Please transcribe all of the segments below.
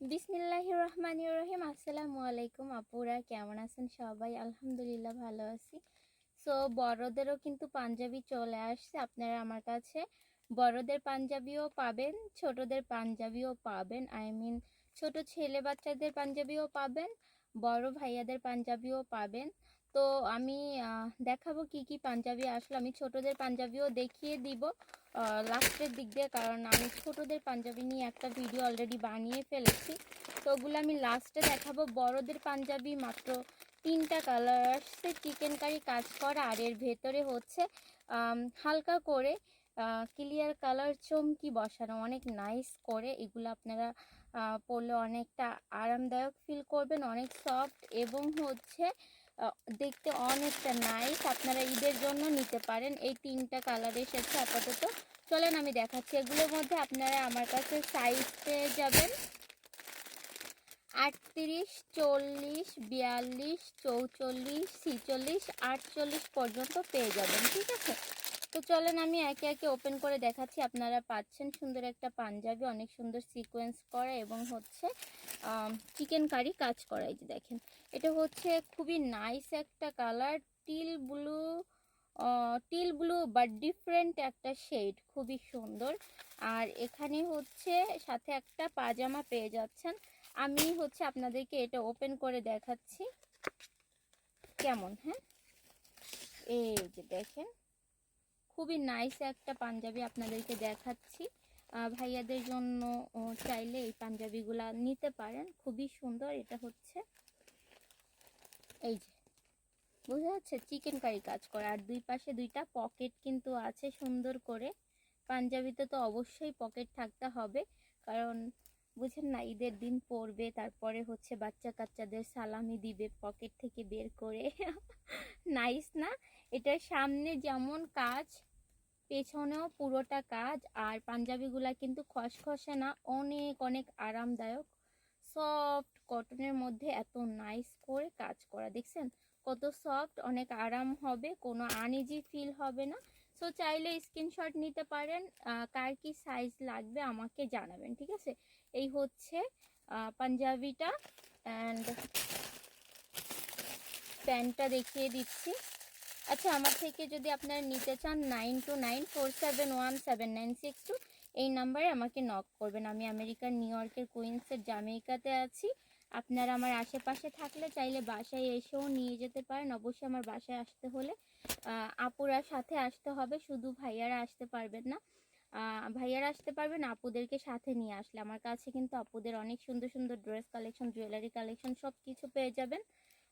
বিসমিল্লাহ রহমান রহিম। আসসালামু আলাইকুম আপুরা, কেমন আছেন সবাই? আলহামদুলিল্লাহ ভালো আছি। সো বড়দেরও কিন্তু পাঞ্জাবি চলে আসছে। আপনারা আমার কাছে বড়দের পাঞ্জাবিও পাবেন, ছোটদের পাঞ্জাবিও পাবেন। আই মিন ছোট ছেলে বাচ্চাদের পাঞ্জাবিও পাবেন, বড় ভাইয়াদের পাঞ্জাবিও পাবেন। তো আমি দেখাবো কি কি পাঞ্জাবি আসলে। আমি ছোটদের পাঞ্জাবিও দেখিয়ে দিব লাস্টের দিক দিয়ে, কারণ আমি ছোটদের পাঞ্জাবি নিয়ে একটা ভিডিও অলরেডি বানিয়ে ফেলেছি। তো ওগুলো আমি লাস্টে দেখাবো। বড়দের পাঞ্জাবি মাত্র তিনটা কালার আসছে। চিকেন কারি কাজ করা, আর এর ভেতরে হচ্ছে হালকা করে ক্লিয়ার কালার চমকি বসানো, অনেক নাইস করে। এগুলো আপনারা পরলে অনেকটা আরামদায়ক ফিল করবেন, অনেক সফট এবং হচ্ছে দেখতে অনেকটা নাইস আপনারা ঈদের জন্য নিতে পারেন। এই তিনটা কালার এসেছে আপাতত। চলেন আমি দেখাচ্ছি। এগুলোর মধ্যে আপনারা আমার কাছে সাইজ পেয়ে যাবেন। আটত্রিশ, চল্লিশ, বিয়াল্লিশ, চৌচল্লিশ, ছিচল্লিশ, আটচল্লিশ পর্যন্ত পেয়ে যাবেন, ঠিক আছে? তো চলেন আমি একে একে ওপেন করে দেখাচ্ছি। আপনারা পাচ্ছেন সুন্দর একটা পাঞ্জাবি, অনেক সুন্দর সিকোয়েন্স করা এবং হচ্ছে চিকেন কারি কাজ করা। এই যে দেখেন, এটা হচ্ছে খুবই নাইস একটা colour teal blue teal blue but different একটা শেড খুবই সুন্দর। আর এখানে হচ্ছে সাথে একটা পাজামা পেয়ে যাচ্ছেন। আমি হচ্ছে আপনাদেরকে এটা ওপেন করে দেখাচ্ছি। কেমন হ্যাঁ? এই যে দেখেন খুবই নাইস একটা পাঞ্জাবি আপনাদেরকে দেখাচ্ছি। ভাইয়াদের জন্য চাইলে এই পাঞ্জাবিগুলা নিতে পারেন। খুবই সুন্দর, এটা হচ্ছে এই যে, বোঝা যাচ্ছে চিকেন কারি কাজ করা। আর দুই পাশে দুইটা পকেট কিন্তু আছে সুন্দর করে। পাঞ্জাবিতে তো অবশ্যই পকেট থাকতে হবে, কারণ বুঝেন না, ঈদের দিন পরবে তারপরে হচ্ছে বাচ্চা কাচ্চাদের সালামি দিবে, পকেট থেকে বের করে। নাইস না? এটার সামনে যেমন কাজ, পেছনেও পুরোটা কাজ, আর পাঞ্জাবিগুলা কিন্তু খসখসে না, অনেক অনেক আরামদায়ক। সফট কটনের মধ্যে এত নাইস করে কাজ করা, দেখছেন? কত সফট অনেক আরাম হবে, কোনো আনিজি ফিল হবে না। সো চাইলে স্ক্রিনশট নিতে পারেন কার কি সাইজ লাগবে আমাকে জানাবেন, ঠিক আছে? এই হচ্ছে পাঞ্জাবিটা অ্যান্ড প্যান্টটা দেখিয়ে দিচ্ছি। আচ্ছা আমার থেকে যদি আপনারা নিতে চান nine two nine four seven one seven nine six two এই নাম্বারে আমাকে নক করবেন। আমি আমেরিকার, নিউ ইয়র্কের, কুইন্সের, জামেইকাতে আছি। আপনারা আমার আশেপাশে থাকলে চাইলে বাসায় এসেও নিয়ে যেতে পারেন। অবশ্যই আমার বাসায় আসতে হলে আপুরা সাথে আসতে হবে। শুধু ভাইয়ারা আসতে পারবেন না। ভাইয়ারা আসতে পারবেন আপুদেরকে সাথে নিয়ে আসলে। আমার কাছে কিন্তু আপুদের অনেক সুন্দর সুন্দর ড্রেস কালেকশন, জুয়েলারি কালেকশন সব কিছু পেয়ে যাবেন।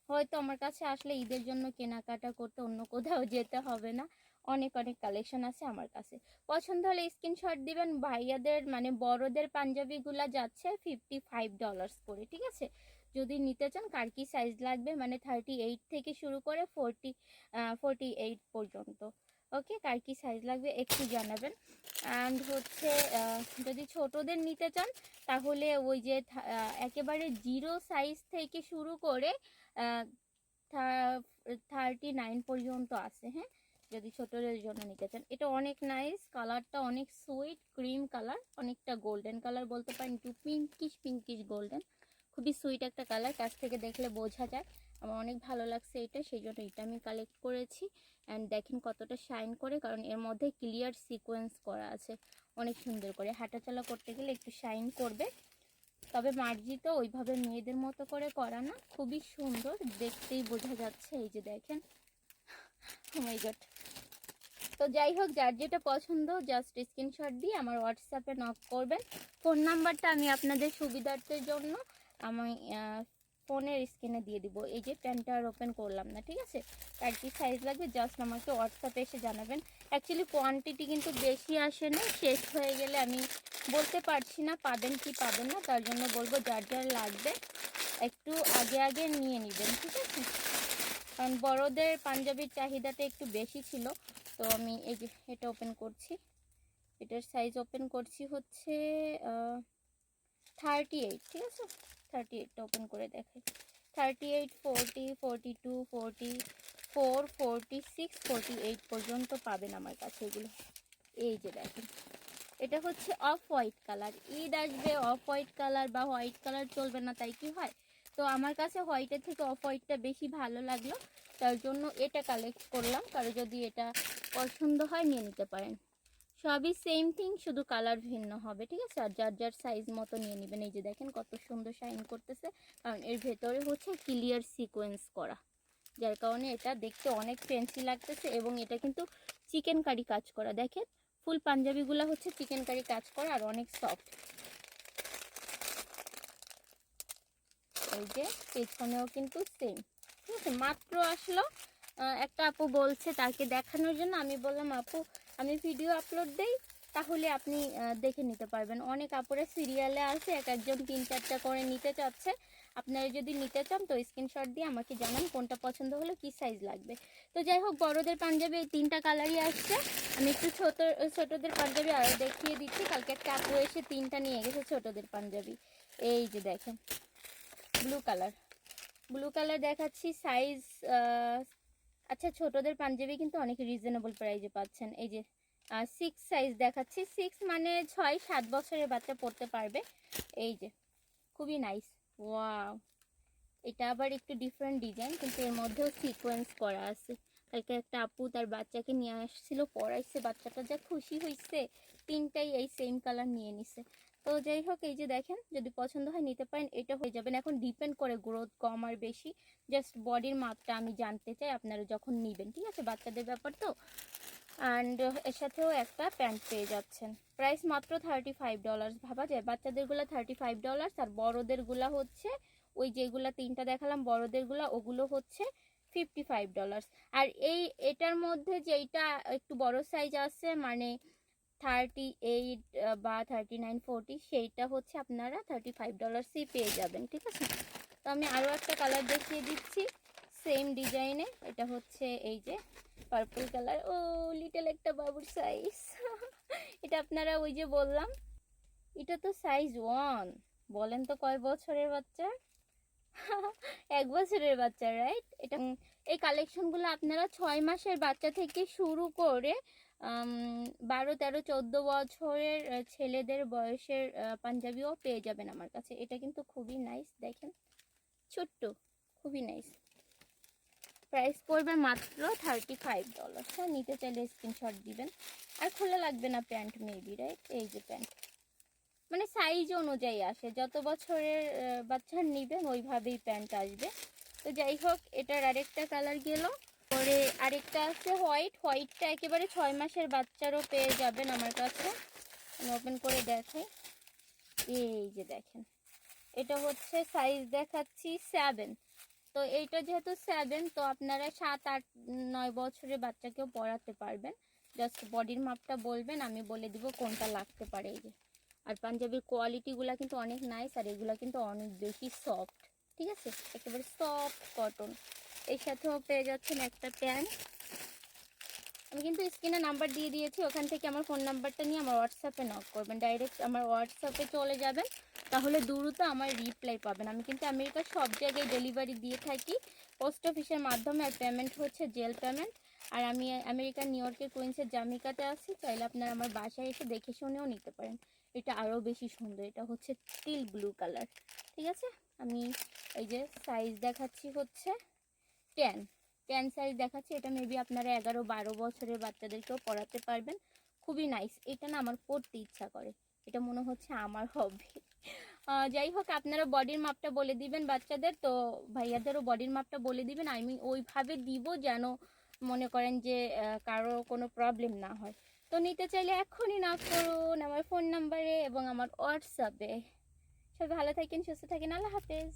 হয়তো আমার কাছে আসলে ঈদের জন্য কেনাকাটা করতে অন্য কোথাও যেতে হবে না। অনেক অনেক কালেকশন আছে আমার কাছে। পছন্দ হলে স্ক্রিনশট দিবেন। ভাইয়াদের মানে বড়দের পাঞ্জাবিগুলা যাচ্ছে ফিফটি ফাইভ ডলার্স করে, ঠিক আছে? যদি নিতে চান, কার কি সাইজ লাগবে? মানে থার্টি এইট থেকে শুরু করে ফোরটি ফোরটি এইট পর্যন্ত। ওকে? কার কি সাইজ লাগবে একটু জানাবেন। অ্যান্ড হচ্ছে যদি ছোটদের নিতে চান, তাহলে ওই যে একেবারে জিরো সাইজ থেকে শুরু করে থার্টি নাইন পর্যন্ত আছে হ্যাঁ? যদি ছোটদের জন্য নিতে চান। এটা অনেক নাইস কালারটা অনেক সুইট ক্রিম কালার অনেকটা গোল্ডেন কালার বলতে পারেন, একটু পিঙ্কিশ পিঙ্কিশ গোল্ডেন খুবই সুইট একটা কালার কাছ থেকে দেখলে বোঝা যায়। আমার অনেক ভালো লাগছে এটা সেই জন্য এটা আমি কালেক্ট করেছি অ্যান্ড দেখেন কতটা শাইন করে, কারণ এর মধ্যে ক্লিয়ার সিকোয়েন্স করা আছে। অনেক সুন্দর করে হাঁটাচলা করতে গেলে একটু শাইন করবে। তবে মার্জিত ওইভাবে মেয়েদের মতো করে করা না, খুবই সুন্দর, দেখতেই বোঝা যাচ্ছে, এই যে দেখেন। মাই গড তো যাই হোক, যার যেটা পছন্দ জাস্ট স্ক্রিনশট দিয়ে আমার হোয়াটসঅ্যাপে নক করবেন। ফোন নাম্বারটা আমি আপনাদের সুবিধার্থের জন্য আমি ফোনের স্ক্রিনে দিয়ে দিব। এই যে প্যান্টটা আর ওপেন করলাম না, ঠিক আছে? আর কি সাইজ লাগবে? জাস্ট আমাকে হোয়াটসঅ্যাপে এসে জানাবেন। অ্যাকচুয়ালি কোয়ান্টিটি কিন্তু বেশি আসে না, শেষ হয়ে গেলে আমি বলতে পারছি না, পাবেন কি পাবেন না, তার জন্য বলব যার যার লাগবে, একটু আগে আগে নিয়ে নেবেন, ঠিক আছে? কারণ বড়দের পাঞ্জাবির চাহিদাটা একটু বেশি ছিল, তো আমি এই যে এটা ওপেন করছি। এটার সাইজ ওপেন করছি হচ্ছে থার্টি এইট ঠিক আছে? থার্টি এইটটা ওপেন করে দেখাই। Thirty eight forty forty two forty four forty six forty eight পর্যন্ত পাবেন আমার কাছে এগুলো। এই যে দেখেন, এটা হচ্ছে অফ হোয়াইট কালার ঈদ আসবে অফ হোয়াইট কালার বা হোয়াইট কালার চলবে না, তাই কি হয়? তো আমার কাছে হোয়াইটের থেকে অফ হোয়াইটটা বেশি ভালো লাগল, তার জন্য এটা কালেক্ট করলাম। কারও যদি এটা পছন্দ হয়, নিয়ে নিতে পারেন। সবই সেম থিং শুধু কালার ভিন্ন হবে, ঠিক আছে? আর যার যার সাইজ মতো নিয়ে নেবেন। এই যে দেখেন কত সুন্দর শাইন করতেছে। কারণ এর ভেতরে হচ্ছে ক্লিয়ার সিকোয়েন্স করা। যার কারণে এটা দেখতে অনেক ফ্রেন্সি লাগতেছে এবং এটা কিন্তু চিকেন কারি কাজ করা। দেখেন ফুল পাঞ্জাবিগুলো হচ্ছে চিকেন কারি কাজ করা আর অনেক সফট এই যে পেছনেও কিন্তু সেম ঠিক আছে? মাত্র আসলো একটা আপু বলছে তাকে দেখানোর জন্য। আমি বললাম, আপু আমি ভিডিও আপলোড দেই, তাহলে আপনি দেখে নিতে পারবেন। অনেক আপুরা সিরিয়ালে আছে, এক একজন তিন চারটা করে নিতে চাচ্ছে। আপনারা যদি নিতে চান, তো স্ক্রিনশট দিয়ে আমাকে জানান কোনটা পছন্দ হলো, কি সাইজ লাগবে। তো যাই হোক, বড়দের পাঞ্জাবি এই তিনটা কালারই আসছে। আমি একটু ছোট, ছোটদের পাঞ্জাবি আরও দেখিয়ে দিচ্ছি। কালকে একটা আপু এসে তিনটা নিয়ে গেছে ছোটদের পাঞ্জাবি। এই যে দেখেন ব্লু কালার ব্লু কালার দেখাচ্ছি সাইজ আচ্ছা ছোটদের পাঞ্জাবি কিন্তু অনেক রিজনেবল প্রাইজে পাচ্ছেন। এই যে সিক্স সাইজ দেখাচ্ছি। সিক্স মানে ছয়, সাত বছরের বাচ্চা পড়তে পারবে। এই যে, খুবই নাইস ওয়াও এটা আবার একটু ডিফারেন্ট ডিজাইন কিন্তু এর মধ্যেও সিকোয়েন্স করা আছে। কালকে একটা আপু তার বাচ্চাকে নিয়ে আসছিল, পড়াইছে। বাচ্চাটা যা খুশি হয়েছে তিনটাই এই সেম কালার নিয়ে নিছে। তো যাই হোক, এই যে দেখেন, যদি পছন্দ হয় নিতে পারেন, এটা হয়ে যাবেন এখন ডিপেন্ড করে গ্রোথ কম আর বেশি। জাস্ট বডির মাপটা আমি জানতে চাই, আপনারা যখন নেবেন, ঠিক আছে? বাচ্চাদের ব্যাপার তো? অ্যান্ড এর সাথেও একটা প্যান্ট পেয়ে যাচ্ছেন। প্রাইস মাত্র থার্টি ফাইভ ডলার্স ভাবা যায়। বাচ্চাদেরগুলো থার্টি ফাইভ ডলার্স আর বড়োদেরগুলো হচ্ছে, ওই যেগুলা তিনটা দেখালাম, বড়োদেরগুলো, ওগুলো হচ্ছে ফিফটি ফাইভ ডলার্স আর এই, এটার মধ্যে যেইটা একটু বড় সাইজ আছে মানে থার্টি এইট বা থার্টি নাইন ফোরটি সেইটা হচ্ছে আপনারা থার্টি ফাইভ ডলার্সই পেয়ে যাবেন, ঠিক আছে? তো আমি আরও একটা কালার দেখিয়ে দিচ্ছি সেম ডিজাইনে এটা হচ্ছে এই যে পার্পল কালার ও লিটল একটা বাবুর সাইজ এটা আপনারা ওই যে বললাম, এটা তো সাইজ ওয়ান বলেন তো কয় বছরের বাচ্চা? এক বছরের বাচ্চা রাইট এটা, এই কালেকশনগুলো আপনারা ছয় মাসের বাচ্চা থেকে শুরু করে বারো তেরো চোদ্দ বছরের ছেলেদের বয়সের পাঞ্জাবিও পেয়ে যাবেন আমার কাছে। এটা কিন্তু খুবই নাইস দেখেন। ছোট্ট খুবই নাইস প্রাইস পড়বে মাত্র থার্টি ফাইভ ডলার হ্যাঁ নিতে চাইলে স্ক্রিনশট দিবেন। আর খোলা লাগবে না প্যান্ট মেবি রাইট এই যে প্যান্ট মানে সাইজ অনুযায়ী আসে। যত বছরের আহ, বাচ্চার নিবেন ওইভাবেই প্যান্ট আসবে। তো যাই হোক এটার আরেকটা কালার গেল। পরে আরেকটা আছে হোয়াইট। হোয়াইটটা একেবারে ছয় মাসের বাচ্চারও পেয়ে যাবেন আমার কাছে। আমি ওপেন করে দেখাই। এই যে দেখেন। এটা হচ্ছে সাইজ দেখাচ্ছি সেভেন তো এইটা যেহেতু সেভেন তো আপনারা সাত, আট, নয় বছরের বাচ্চাকেও পড়াতে পারবেন। জাস্ট বডির মাপটা বলবেন, আমি বলে দিব কোনটা লাগতে পারে এই যে। আর পাঞ্জাবির কোয়ালিটিগুলো কিন্তু অনেক নাইস আর এগুলো কিন্তু অনেক বেশি সফট ঠিক আছে? একেবারে সফট কটন এর সাথেও পেয়ে যাচ্ছেন একটা প্যান্ট আমি কিন্তু স্ক্রিনে নাম্বার দিয়ে দিয়েছি, ওখান থেকে আমার ফোন নাম্বারটা নিয়ে আমার হোয়াটসঅ্যাপে নক করবেন। ডাইরেক্ট আমার হোয়াটসঅ্যাপে চলে যাবেন, তাহলে দ্রুত আমার রিপ্লাই পাবেন। আমি কিন্তু আমেরিকার সব জায়গায় ডেলিভারি দিয়ে থাকি পোস্ট অফিসের মাধ্যমে, আর পেমেন্ট হচ্ছে জেল পেমেন্ট আর আমি আমেরিকার নিউ ইয়র্কের কুইন্সের জামিকাতে আছি, চাইলে আপনারা আমার বাসায় এসে দেখে শুনেও নিতে পারেন। এটা আরও বেশি সুন্দর, এটা হচ্ছে টিল ব্লু কালার ঠিক আছে? আমি এই যে সাইজ দেখাচ্ছি হচ্ছে। টেন টেন সাইজ দেখাচ্ছি। এটা মেবি আপনারা এগারো, বারো বছরের বাচ্চাদেরকেও পড়াতে পারবেন। খুবই নাইস এটা না আমার পড়তে ইচ্ছা করে। এটা মনে হচ্ছে আমার হবে যাই হোক, আপনারা বডির মাপটা বলে দিবেন বাচ্চাদের। তো ভাইয়াদেরও বডির মাপটা বলে দিবেন। আমি ওইভাবে দিব যেন মনে করেন যে কারও কোনো প্রবলেম না হয়। তো নিতে চাইলে এখনই না করুন আমার ফোন নাম্বারে এবং আমার হোয়াটসঅ্যাপে সবাই ভালো থাকেন, সুস্থ থাকেন। আল্লাহ হাফেজ।